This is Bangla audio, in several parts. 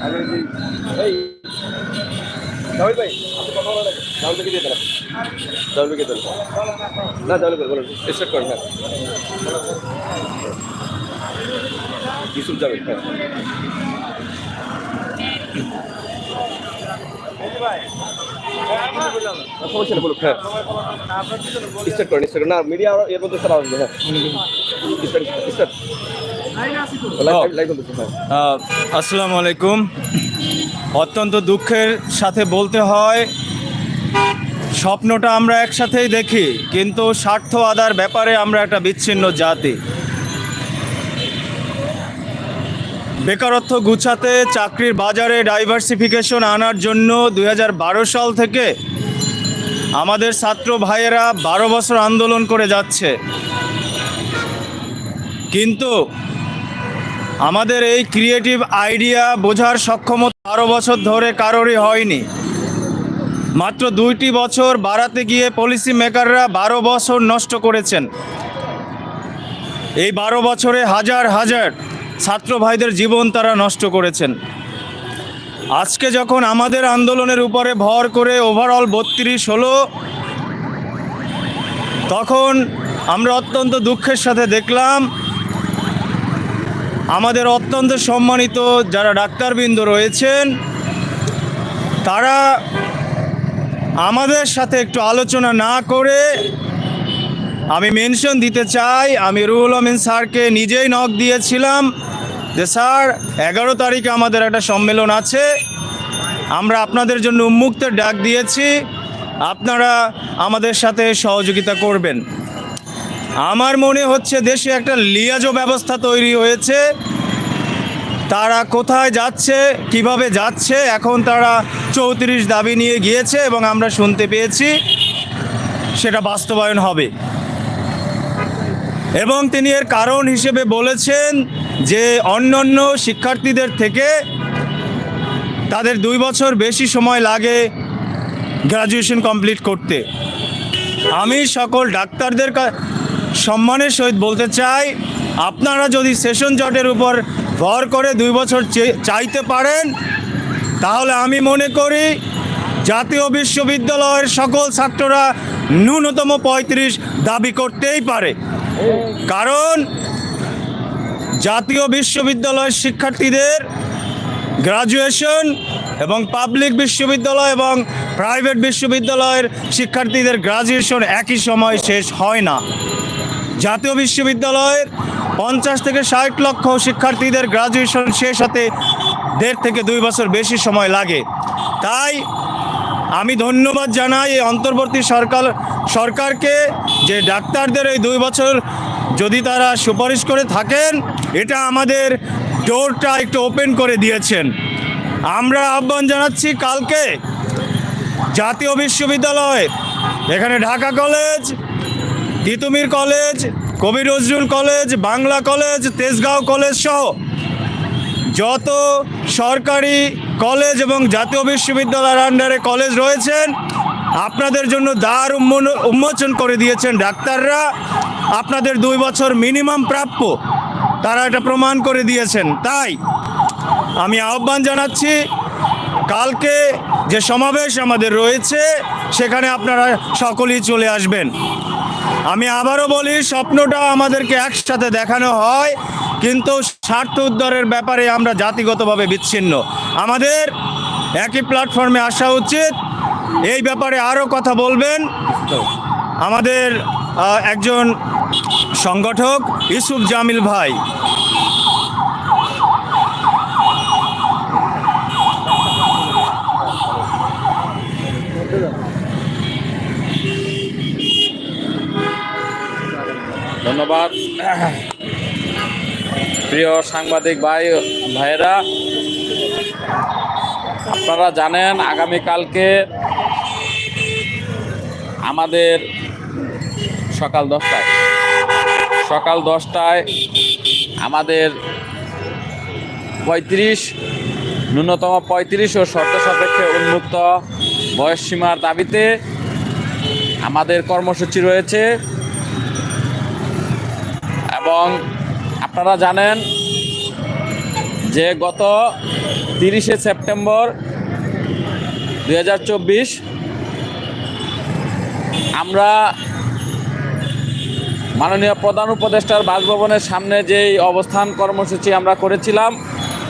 এই, জামিল ভাই লাগে ভাইকে দিয়ে দেন। না, জামিল ভাই, বলুন। স্টার্ট করেন হ্যাঁ ইউসুফ জামিল হ্যাঁ। সমস্যা নেই বলুন হ্যাঁ। না, মিডিয়া, এর মধ্যে আসবে হ্যাঁ। আসসালামু আলাইকুম। অত্যন্ত দুঃখের সাথে বলতে হয় স্বপ্নটা আমরা একসাথেই দেখি কিন্তু স্বার্থ আদার ব্যাপারে আমরা একটা বিচ্ছিন্ন জাতি। বেকারত্ব গুছাতে চাকরির বাজারে ডাইভার্সিফিকেশন আনার জন্য দু হাজার বারো সাল থেকে আমাদের ছাত্র ভাইয়েরা বারো বছর আন্দোলন করে যাচ্ছে। কিন্তু আমাদের এই ক্রিয়েটিভ আইডিয়া বোঝার সক্ষমতা বারো বছর ধরে কারোরই হয়নি। মাত্র দুইটি বছর বাড়াতে গিয়ে পলিসি মেকাররা বারো বছর নষ্ট করেছেন। এই বারো বছরে হাজার হাজার ছাত্র ভাইদের জীবন তারা নষ্ট করেছেন। আজকে যখন আমাদের আন্দোলনের উপরে ভর করে ওভারঅল বত্রিশ হলো, তখন আমরা অত্যন্ত দুঃখের সাথে দেখলাম আমাদের অত্যন্ত সম্মানিত যারা ডাক্তারবৃন্দ রয়েছেন, তারা আমাদের সাথে একটু আলোচনা না করে আমি মেনশন দিতে চাই, আমি রুহুল আমিন স্যারকে নিজেই নক দিয়েছিলাম যে, স্যার, এগারো তারিখে আমাদের একটা সম্মেলন আছে। আমরা আপনাদের জন্য উন্মুক্তের ডাক দিয়েছি। আপনারা আমাদের সাথে সহযোগিতা করবেন। আমার মনে হচ্ছে দেশে একটা লিয়াজো ব্যবস্থা তৈরি হয়েছে। তারা কোথায় যাচ্ছে, কীভাবে যাচ্ছে, এখন তারা চৌত্রিশ দাবি নিয়ে গিয়েছে এবং আমরা শুনতে পেয়েছি, সেটা বাস্তবায়ন হবে। এবং তিনি এর কারণ হিসেবে বলেছেন যে অন্যান্য শিক্ষার্থীদের থেকে তাদের দুই বছর বেশি সময় লাগে গ্র্যাজুয়েশন কমপ্লিট করতে। আমি সকল ডাক্তারদের সম্মানের সহিত বলতে চাই, আপনারা যদি সেশন জটের উপর ভর করে দুই বছর চাইতে পারেন, তাহলে আমি মনে করি জাতীয় বিশ্ববিদ্যালয়ের সকল ছাত্ররা ন্যূনতম পঁয়ত্রিশ দাবি করতেই পারে। কারণ জাতীয় বিশ্ববিদ্যালয়ের শিক্ষার্থীদের গ্রাজুয়েশন এবং পাবলিক বিশ্ববিদ্যালয় এবং প্রাইভেট বিশ্ববিদ্যালয়ের শিক্ষার্থীদের গ্রাজুয়েশন একই সময় শেষ হয় না। জাতীয় বিশ্ববিদ্যালয়ের পঞ্চাশ থেকে ষাট লক্ষ শিক্ষার্থীদের গ্রাজুয়েশন শেষ হতে দেড় থেকে দুই বছর বেশি সময় লাগে। তাই আমি ধন্যবাদ জানাই এই অন্তর্বর্তী সরকার, সরকারকে যে ডাক্তারদের এই দুই বছর যদি তারা সুপারিশ করে থাকেন, এটা আমাদের ডোরটা একটু ওপেন করে দিয়েছেন। আমরা আহ্বান জানাচ্ছি কালকে জাতীয় বিশ্ববিদ্যালয়, এখানে Dhaka college Titumir college, Kabi Nazrul college, Bangla college, Tejgaon college সহ যত সরকারি কলেজ এবং জাতীয় বিশ্ববিদ্যালয়ের আন্ডারে কলেজ রয়েছেন, আপনাদের জন্য দ্বার উন্মোচন করে দিয়েছেন ডাক্তাররা। আপনাদের দুই বছর মিনিমাম প্রাপ্য, তারা এটা প্রমাণ করে দিয়েছেন। তাই আমি আহ্বান জানাচ্ছি, কালকে যে সমাবেশ আমাদের রয়েছে, সেখানে আপনারা সকলেই চলে আসবেন। আমি আবারও বলি, স্বপ্নটা আমাদেরকে একসাথে দেখানো হয়, কিন্তু স্বার্থ উদ্ধারের ব্যাপারে আমরা জাতিগতভাবে বিচ্ছিন্ন। আমাদের একই প্ল্যাটফর্মে আসা উচিত। এই ব্যাপারে আরও কথা বলবেন। আমাদের একজন সংগঠক ইসুফ জামিল ভাই। ধন্যবাদ। প্রিয় সাংবাদিক ভাই, ভাইয়েরা, আপনারা জানেন, আগামীকালকে আমাদের সকাল দশটায় সকাল দশটায় আমাদের পঁয়ত্রিশ, ন্যূনতম পঁয়ত্রিশ ও শর্ত সাপেক্ষে উন্মুক্ত বয়স সীমার দাবিতে আমাদের কর্মসূচি রয়েছে। এবং আপনারা জানেন যে গত তিরিশে সেপ্টেম্বর দু হাজার চব্বিশ আমরা মাননীয় প্রধান উপদেষ্টার বাসভবনের সামনে যেই অবস্থান কর্মসূচি আমরা করেছিলাম,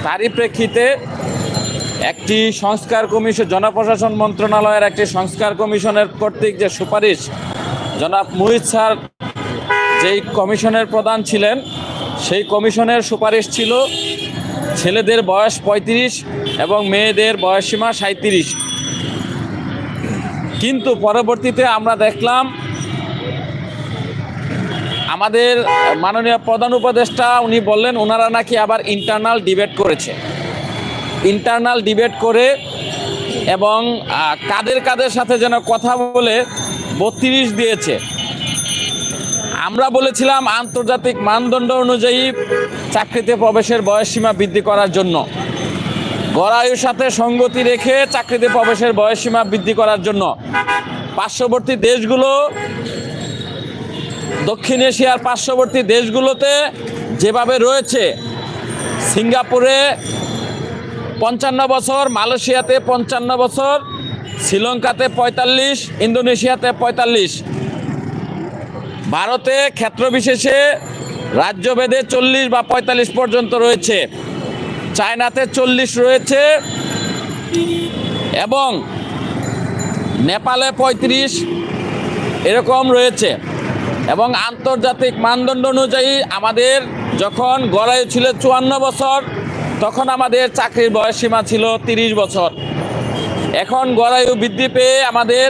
তারই প্রেক্ষিতে একটি সংস্কার কমিশন, জনপ্রশাসন মন্ত্রণালয়ের একটি সংস্কার কমিশনের কর্তৃক যে সুপারিশ, জনাব মুহিত স্যার যেই কমিশনের প্রধান ছিলেন, সেই কমিশনের সুপারিশ ছিল ছেলেদের বয়স ৩৫ এবং মেয়েদের বয়সসীমা সাঁত্রিশ কিন্তু পরবর্তীতে আমরা দেখলাম আমাদের মাননীয় প্রধান উপদেষ্টা, উনি বললেন ওনারা নাকি আবার ইন্টারনাল ডিবেট করেছে। ইন্টারনাল ডিবেট করে এবং কাদের কাদের সাথে যেন কথা বলে বত্রিশ দিয়েছে। আমরা বলেছিলাম আন্তর্জাতিক মানদণ্ড অনুযায়ী চাকরিতে প্রবেশের বয়সসীমা বৃদ্ধি করার জন্য। গড়ায়ুর সাথে সঙ্গতি রেখে চাকরিতে প্রবেশের বয়সসীমা বৃদ্ধি করার জন্য। পার্শ্ববর্তী দেশগুলো, দক্ষিণ এশিয়ার পার্শ্ববর্তী দেশগুলোতে যেভাবে রয়েছে, সিঙ্গাপুরে পঞ্চান্ন বছর, মালয়েশিয়াতে পঞ্চান্ন বছর, শ্রীলঙ্কাতে পঁয়তাল্লিশ, ইন্দোনেশিয়াতে পঁয়তাল্লিশ। ভারতে ক্ষেত্রবিশেষে রাজ্যভেদে চল্লিশ বা পঁয়তাল্লিশ পর্যন্ত রয়েছে। চায়নাতে চল্লিশ রয়েছে এবং নেপালে পঁয়ত্রিশ এরকম রয়েছে। এবং আন্তর্জাতিক মানদণ্ড অনুযায়ী আমাদের যখন গড়াই ছিল চুয়ান্ন বছর, তখন আমাদের চাকরির বয়সসীমা ছিল তিরিশ বছর। এখন গড়ায়ু বৃদ্ধি পেয়ে আমাদের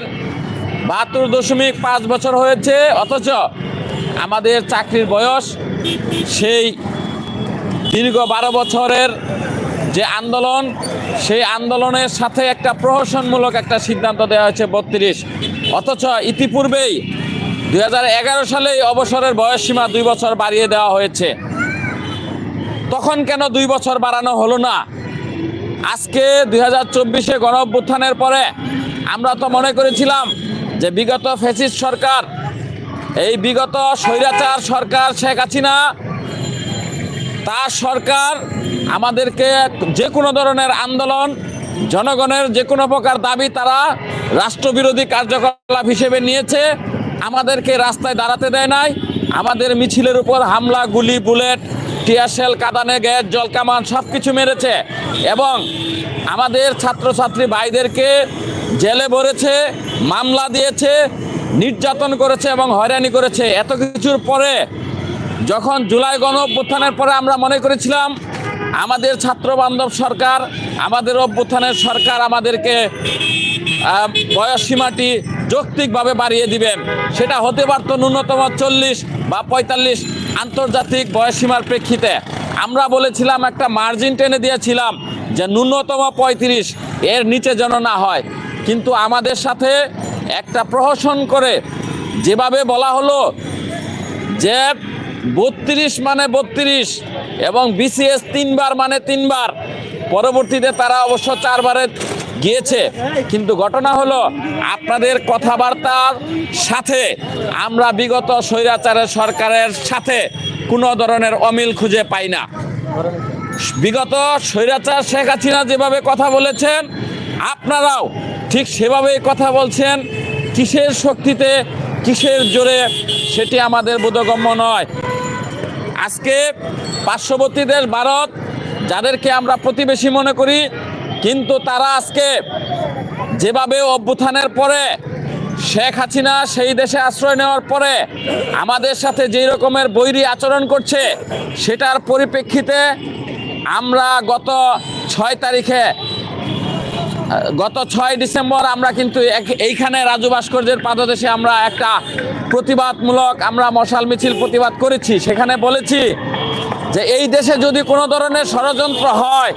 বাহাত্তর দশমিক পাঁচ বছর হয়েছে, অথচ আমাদের চাকরির বয়স সেই দীর্ঘ বারো বছরের যে আন্দোলন, সেই আন্দোলনের সাথে একটা প্রহসনমূলক একটা সিদ্ধান্ত দেওয়া হয়েছে বত্রিশ। অথচ ইতিপূর্বেই দুই সালে অবসরের বয়সসীমা দুই বছর বাড়িয়ে দেওয়া হয়েছে। তখন কেন দুই বছর বাড়ানো হলো না? আজকে দুই হাজার চব্বিশে গণ পরে আমরা তো মনে করেছিলাম যে বিগত ফেসিস্ট সরকার, এই বিগত স্বৈরাচার সরকার শেখ হাসিনা, তার সরকার আমাদেরকে যে কোনো ধরনের আন্দোলন, জনগণের যে কোনো প্রকার দাবি তারা রাষ্ট্রবিরোধী কার্যকলাপ হিসেবে নিয়েছে, আমাদেরকে রাস্তায় দাঁড়াতে দেয় নাই। আমাদের মিছিলের উপর হামলা, গুলি, বুলেট টিয়ারশেল কাদানে গ্যাস জলকামান সব কিছু মেরেছে। এবং আমাদের ছাত্রছাত্রী ভাইদেরকে জেলে ভরেছে মামলা দিয়েছে নির্যাতন করেছে এবং হয়রানি করেছে। এত কিছুর পরে যখন জুলাই গণ অভ্যুত্থানের পরে আমরা মনে করেছিলাম আমাদের ছাত্র বান্ধব সরকার আমাদের অভ্যুত্থানের সরকার আমাদেরকে আহ, বয়স সীমাটি যৌক্তিকভাবে বাড়িয়ে দিবেন। সেটা হতে পারতো ন্যূনতম চল্লিশ বা পঁয়তাল্লিশ আন্তর্জাতিক বয়সসীমার প্রেক্ষিতে। আমরা বলেছিলাম একটা মার্জিন টেনে দিয়েছিলাম যে ন্যূনতম পঁয়ত্রিশ এর নিচে যেন না হয়। কিন্তু আমাদের সাথে একটা প্রহসন করে। যেভাবে বলা হলো যে বত্রিশ মানে বত্রিশ এবং বিসিএস তিনবার মানে তিনবার। পরবর্তীতে তারা অবশ্য চারবারে গিয়েছে। কিন্তু ঘটনা হলো আপনাদের কথাবার্তার সাথে আমরা বিগত স্বৈরাচারের সরকারের সাথে কোনো ধরনের অমিল খুঁজে পাই না। বিগত স্বৈরাচার শেখ হাসিনা যেভাবে কথা বলেছেন, আপনারাও ঠিক সেভাবেই কথা বলছেন, কিসের শক্তিতে, কিসের জোরে, সেটি আমাদের বোধগম্য নয়। আজকে পার্শ্ববর্তী দেশ ভারত, যাদেরকে আমরা প্রতিবেশী মনে করি, কিন্তু তারা আজকে যেভাবে অভ্যুত্থানের পরে, শেখ হাসিনা সেই দেশে আশ্রয় নেওয়ার পরে, আমাদের সাথে যেই রকমের বৈরী আচরণ করছে, সেটার পরিপ্রেক্ষিতে আমরা গত ছয় তারিখে গত ছয় ডিসেম্বর আমরা কিন্তু এইখানে রাজু ভাস্কর্যের পাদদেশে আমরা একটা প্রতিবাদমূলক আমরা মশাল মিছিল প্রতিবাদ করেছি। সেখানে বলেছি যে এই দেশে যদি কোনো ধরনের ষড়যন্ত্র হয়,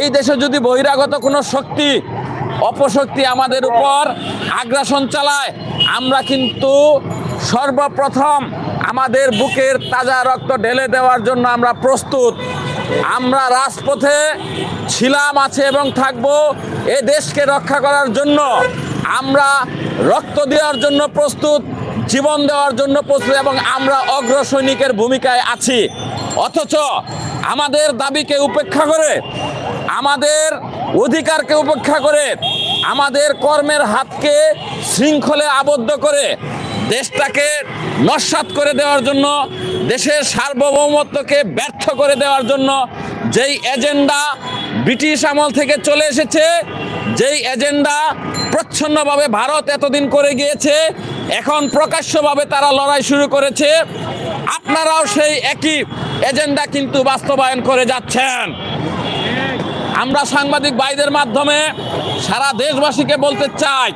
এই দেশে যদি বহিরাগত কোনো শক্তি, অপশক্তি আমাদের উপর আগ্রাসন চালায়, আমরা কিন্তু সর্বপ্রথম আমাদের বুকের তাজা রক্ত ঢেলে দেওয়ার জন্য আমরা প্রস্তুত। আমরা রাজপথে ছিলাম, আছে এবং থাকব এ দেশকে রক্ষা করার জন্য। আমরা রক্ত দেওয়ার জন্য প্রস্তুত, জীবন দেওয়ার জন্য প্রস্তুত এবং আমরা অগ্র সৈনিকের ভূমিকায় আছি। অথচ আমাদের দাবিকে উপেক্ষা করে, আমাদের অধিকারকে উপেক্ষা করে, আমাদের কর্মের হাতকে শৃঙ্খলে আবদ্ধ করে দেশটাকে নস্বাত করে দেওয়ার জন্য, দেশের সার্বভৌমত্বকে ব্যর্থ করে দেওয়ার জন্য যেই এজেন্ডা ব্রিটিশ আমল থেকে চলে এসেছে, যেই এজেন্ডা প্রচ্ছন্নভাবে ভারত এতদিন করে গিয়েছে, এখন প্রকাশ্যভাবে তারা লড়াই শুরু করেছে, আপনারাও সেই একই এজেন্ডা কিন্তু বাস্তবায়ন করে যাচ্ছেন। আমরা সাংবাদিক ভাইদের মাধ্যমে সারা দেশবাসীকে বলতে চাই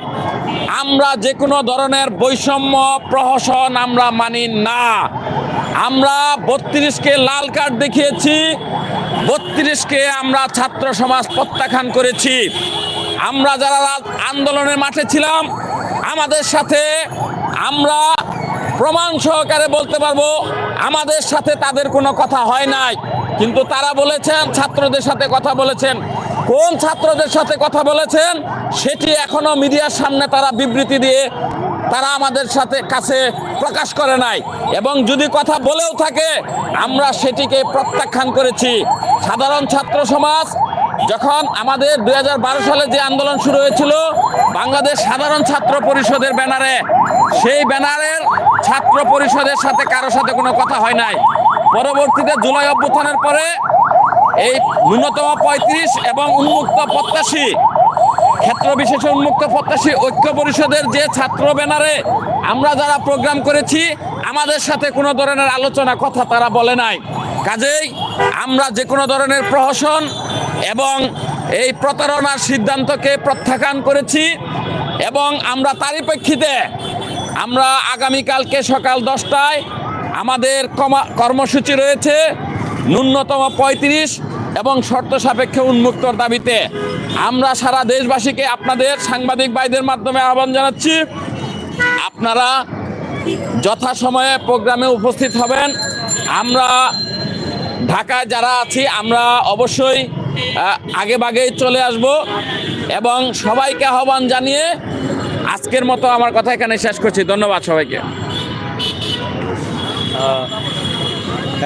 আমরা যে কোনো ধরনের বৈষম্য প্রহসন আমরা মানি না। আমরা বত্রিশকে লাল কার্ড দেখিয়েছি, বত্রিশকে আমরা ছাত্র সমাজ প্রত্যাখ্যান করেছি। আমরা যারা আন্দোলনের মাঠে ছিলাম, আমাদের সাথে আমরা প্রমাণ সহকারে বলতে পারব, আমাদের সাথে তাদের কোনো কথা হয় নাই। কিন্তু তারা বলেছেন, ছাত্রদের সাথে কথা বলেছেন। কোন ছাত্রদের সাথে কথা বলেছেন সেটি এখনও মিডিয়ার সামনে তারা বিবৃতি দিয়ে তারা আমাদের সাথে কাছে প্রকাশ করে নাই। এবং যদি কথা বলেও থাকে, আমরা সেটিকে প্রত্যাখ্যান করেছি। সাধারণ ছাত্র সমাজ, যখন আমাদের দু হাজার বারো সালে যে আন্দোলন শুরু হয়েছিল, বাংলাদেশ সাধারণ ছাত্র পরিষদের ব্যানারে, সেই ব্যানারের ছাত্র পরিষদের সাথে কারও সাথে কোনো কথা হয় নাই। পরবর্তীতে জুলাই অভ্যুত্থানের পরে এই ন্যূনতম পঁয়ত্রিশ এবং উন্মুক্ত প্রত্যাশী, ক্ষেত্র বিশেষে উন্মুক্ত প্রত্যাশী ঐক্য পরিষদের যে ছাত্র ব্যানারে আমরা যারা প্রোগ্রাম করেছি, আমাদের সাথে কোনো ধরনের আলোচনা, কথা তারা বলে নাই। কাজেই আমরা যে কোনো ধরনের প্রহসন এবং এই প্রতারণার সিদ্ধান্তকে প্রত্যাখ্যান করেছি এবং আমরা তারই প্রেক্ষিতে আমরা আগামীকালকে সকাল দশটায় আমাদের কর্মসূচি রয়েছে। ন্যূনতম পঁয়ত্রিশ এবং শর্ত সাপেক্ষে উন্মুক্তর দাবিতে। আমরা সারা দেশবাসীকে আপনাদের সাংবাদিক ভাইদের মাধ্যমে আহ্বান জানাচ্ছি, আপনারা যথাসময়ে প্রোগ্রামে উপস্থিত হবেন। আমরা ঢাকায় যারা আছি, আমরা অবশ্যই আগে বাগেই চলে আসব এবং সবাইকে আহ্বান জানিয়ে আজকের মতো আমার কথা এখানে শেষ করছি। ধন্যবাদ সবাইকে।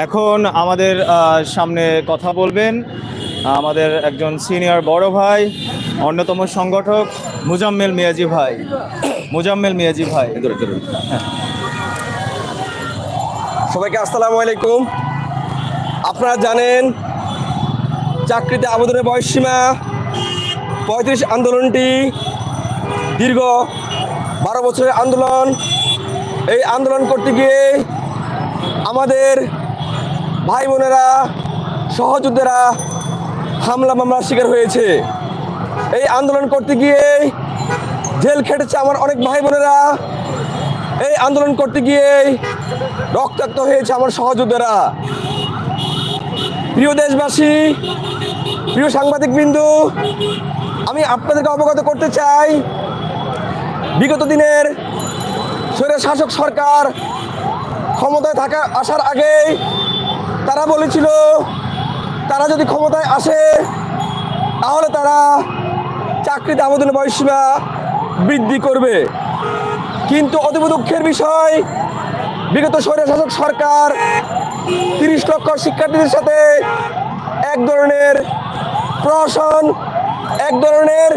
এখন আমাদের সামনে কথা বলবেন, আমাদের একজন সিনিয়র বড় ভাই, অন্যতম সংগঠক মুজাম্মেল মিয়াজি ভাই। মুজাম্মেল মিয়াজি ভাই। সবাইকে আসসালামু আলাইকুম। আপনারা জানেন, চাকরিতে আবেদনের বয়সসীমা পঁয়ত্রিশ আন্দোলনটি দীর্ঘ বারো বছরের আন্দোলন। এই আন্দোলন করতে গিয়ে আমাদের ভাই বোনেরা, সহযোদ্ধারা, হামলা মামলার শিকার হয়েছে। এই আন্দোলন করতে গিয়ে জেল খেটেছে আমার অনেক ভাই বোনেরা। এই আন্দোলন করতে গিয়ে রক্তাক্ত হয়েছে আমার সহযোদ্ধারা। প্রিয় দেশবাসী, প্রিয় সাংবাদিক বিন্দু আমি আপনাদেরকে অবগত করতে চাই, বিগত দিনের স্বৈর শাসক সরকার ক্ষমতায় থাকা আসার আগে তারা বলেছিল, তারা যদি ক্ষমতায় আসে, তাহলে তারা চাকরিতে আবেদনের বয়সীমা বৃদ্ধি করবে। কিন্তু অতীব দুঃখের বিষয়, বিগত স্বৈরশাসক সরকার তিরিশ লক্ষ শিক্ষার্থীদের সাথে এক ধরনের প্রহসন, এক ধরনের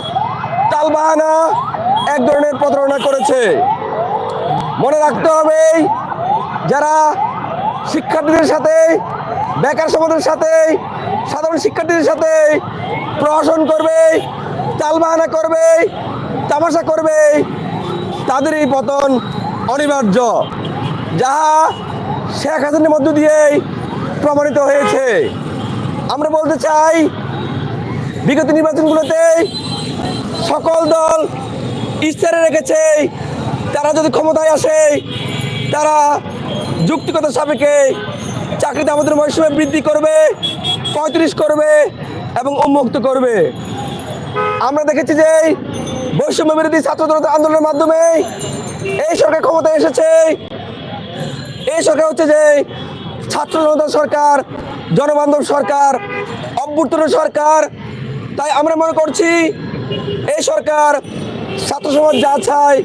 তালবাহানা, এক ধরনের প্রতারণা করেছে। মনে রাখতে হবে, যারা শিক্ষার্থীদের সাথে বেকার সমাজের সাথে, সাধারণ শিক্ষার্থীদের সাথে প্রহসন করবে তালবাহানা করবে, তামাশা করবে, তাদের এই পতন অনিবার্য, যাহা শেখ হাসিনের মধ্য দিয়েই প্রমাণিত হয়েছে। আমরা বলতে চাই, বিগত নির্বাচনগুলোতে সকল দল ইস্তারে রেখেছে, তারা যদি ক্ষমতায় আসে, তারা যুক্তিগত সাপেক্ষে চাকরিতে আমাদের মৌসুমে বৃদ্ধি করবে, পঁয়ত্রিশ করবে এবং উন্মুক্ত করবে। আমরা দেখেছি যে বৈষম্য বিরোধী ছাত্র আন্দোলনের মাধ্যমে এই সরকার ক্ষমতায় এসেছে। এই সরকার হচ্ছে যে ছাত্র জনতা সরকার, জনবান্ধব সরকার অভ্যুত্তর সরকার। তাই আমরা মনে করছি এই সরকার ছাত্র সমাজ যা চায়,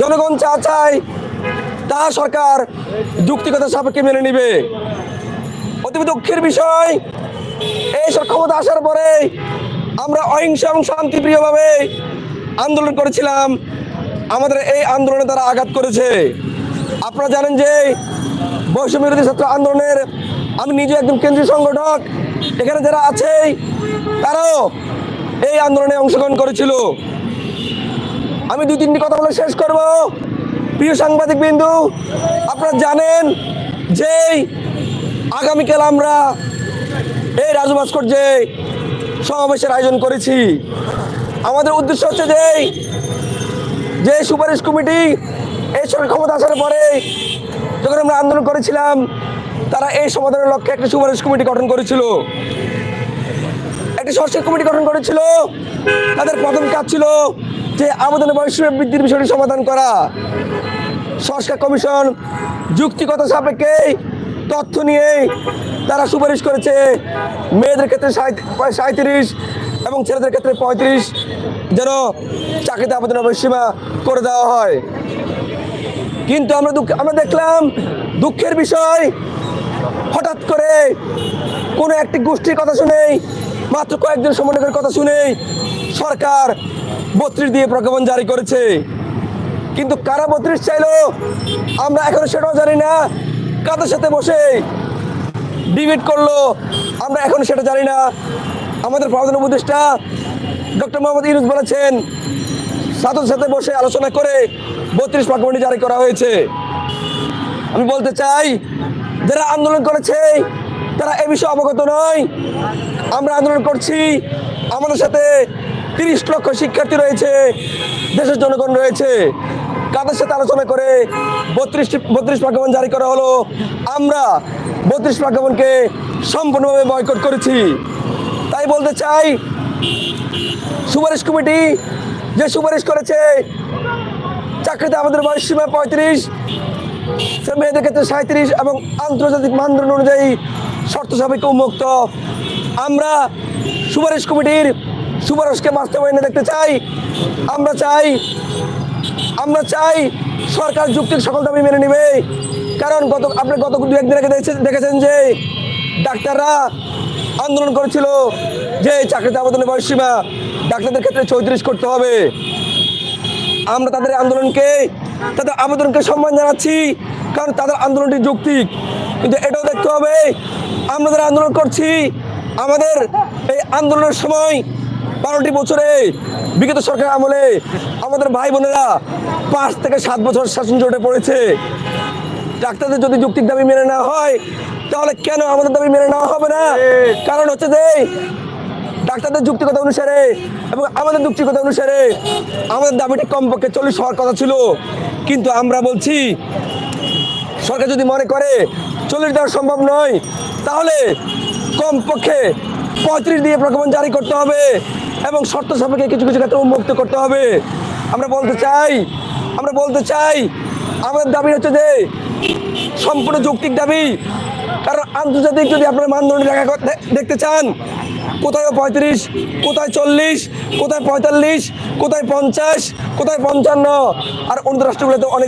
জনগণ যা চায়, তা সরকার যুক্তিগত সাপেক্ষে মেনে নিবে। অতি দুঃখের বিষয়। এই ক্ষমতা আসার পরে আমরা অহিংস এবং শান্তিপ্রিয়ভাবে আন্দোলন করেছিলাম। আমাদের এই আন্দোলনে তারা আঘাত করেছে। আপনারা জানেন যে বৈষম্য বিরোধী ছাত্র আন্দোলনের আমি নিজে একজন কেন্দ্রীয় সংগঠক, এখানে যারা আছে, তারাও এই আন্দোলনে অংশগ্রহণ করেছিল। আমি দুই তিনটি কথা বলে শেষ করব। প্রিয় সাংবাদিক বিন্দু, আপনারা জানেন যে আগামীকাল আমরা এই রাজু ভাস্কর্যে সমাবেশের আয়োজন করেছি। আমাদের উদ্দেশ্য হচ্ছে যে যে সুপারিশ কমিটি এই সরকার ক্ষমতা আসার পরে যখন আমরা আন্দোলন করেছিলাম, তারা এই সমাধানের লক্ষ্যে একটা সুপারিশ কমিটি গঠন করেছিল। একটি সংস্কার কমিটি গঠন করেছিল। তাদের প্রথম কাজ ছিল যে আবেদনের বয়স বৃদ্ধির বিষয়টি সমাধান করা। সংস্কার কমিশন যুক্তিগত সাপেক্ষে তথ্য নিয়ে তারা সুপারিশ করেছে। মেয়েদের ক্ষেত্রে সাঁত্রিশ এবং ছেলেদের ক্ষেত্রে পঁয়ত্রিশ যেন চাকরিতে আবেদনের বয়সীমা করে দেওয়া হয়। কিন্তু আমরা দুঃখ আমরা দেখলাম দুঃখের বিষয়, হঠাৎ করে কোনো একটি গোষ্ঠীর কথা শুনেই, মাত্র কয়েকজন সমন্বয়কের কথা শুনেই সরকার বত্রিশ দিয়ে প্রজ্ঞাপন জারি করেছে। কিন্তু কারা বত্রিশ চাইলো, আমরা এখনও সেটাও জানি না। কাদের সাথে বসে ডিবেট করল? আমরা এখন সেটা জানি না। আমাদের প্রধান উপদেষ্টা ডক্টর মোহাম্মদ ইউনুস বলেছেন ছাত্রদের সাথে বসে আলোচনা করে বত্রিশ প্রজ্ঞাপনটি জারি করা হয়েছে। আমি বলতে চাই, যারা আন্দোলন করেছে, তারা এ বিষয়ে অবগত নয়। আমরা আন্দোলন করছি, আমাদের সাথে তিরিশ লক্ষ শিক্ষার্থী রয়েছে, দেশের জনগণ রয়েছে। কাদের সাথে আলোচনা করে বত্রিশটি বত্রিশ প্রজ্ঞাপন জারি করা হলো? আমরা বত্রিশ প্রজ্ঞাপনকে সম্পূর্ণভাবে বয়কট করেছি। তাই বলতে চাই, সুপারিশ কমিটি যে সুপারিশ করেছে, চাকরিতে আমাদের বয়স সীমা পঁয়ত্রিশ মেয়েদের ক্ষেত্রে সাঁত্রিশ এবং আন্তর্জাতিক মানদণ্ড অনুযায়ী শর্ত সাপেক্ষে উন্মুক্ত। আমরা সুপারিশ কমিটির সুপারিশকে বাস্তবায়নে দেখতে চাই। আমরা চাই আমরা চাই সরকার যুক্তির সকল দাবি মেনে নেবে। কারণ গত, আপনি গত দু, একদিন আগে দেখেছেন- যে ডাক্তাররা আন্দোলন করেছিল যে চাকরিতে আবেদনের বয়সীমা ডাক্তারদের ক্ষেত্রে চৌত্রিশ করতে হবে। আমরা তাদের আন্দোলনকে, তাদের আবেদনকে সম্মান জানাচ্ছি, কারণ তাদের আন্দোলনটি যৌক্তিক। কিন্তু এটাও দেখতে হবে, আমরা যারা আন্দোলন করছি, আমাদের এই আন্দোলনের সময় বারোটি বছরে বিগত সরকার আমলে আমাদের ভাই বোনেরা পাঁচ থেকে সাত বছর শাসন জোটে পড়েছে। ডাক্তারদের যদি যুক্তির দাবি মেনে নেওয়া হয়, তাহলে কেন আমাদের দাবি মেনে নেওয়া হবে না? কারণ হচ্ছে যে, ডাক্তারদের যুক্তিগত অনুসারে এবং আমাদের যুক্তিগত অনুসারে আমাদের দাবিটি কমপক্ষে চল্লিশ হওয়ার কথা ছিল। কিন্তু আমরা বলছি, সরকার যদি মনে করে চল্লিশ দেওয়া সম্ভব নয়, তাহলে কমপক্ষে পঁয়ত্রিশ দিয়ে প্রজ্ঞাপন জারি করতে হবে এবং শর্ত সাপেক্ষে কিছু কিছু ক্ষেত্রে উন্মুক্ত করতে হবে। আমরা বলতে চাই আমরা বলতে চাই, আমাদের দাবি হচ্ছে যে সম্পূর্ণ যৌক্তিক দাবি। কারণ আন্তর্জাতিক যদি আপনার মানদণ্ড দেখা দেখতে চান, কোথায় পঁয়ত্রিশ, কোথায় চল্লিশ, কোথায় পঁয়তাল্লিশ, কোথায় পঞ্চাশ, কোথায় পঞ্চান্ন, আর অন্য রাষ্ট্রগুলোতে অনেক